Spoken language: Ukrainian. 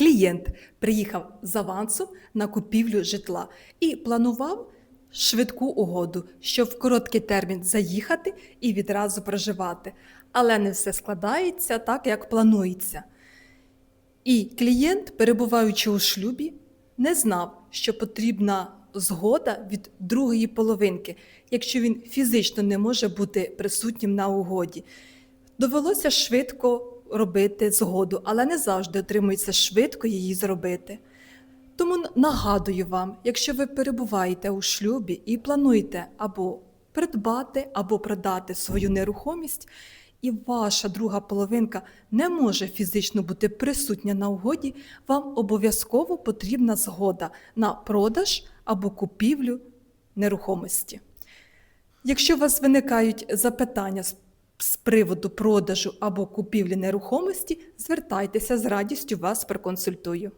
Клієнт приїхав з авансу на купівлю житла і планував швидку угоду, щоб в короткий термін заїхати і відразу проживати. Але не все складається так, як планується. І клієнт, перебуваючи у шлюбі, не знав, що потрібна згода від другої половинки, якщо він фізично не може бути присутнім на угоді. Довелося швидко робити згоду, але не завжди отримується швидко її зробити. Тому нагадую вам, якщо ви перебуваєте у шлюбі і плануєте або придбати, або продати свою нерухомість, і ваша друга половинка не може фізично бути присутня на угоді, вам обов'язково потрібна згода на продаж або купівлю нерухомості. Якщо у вас виникають запитання з приводу продажу або купівлі нерухомості, звертайтеся з радістю вас проконсультую.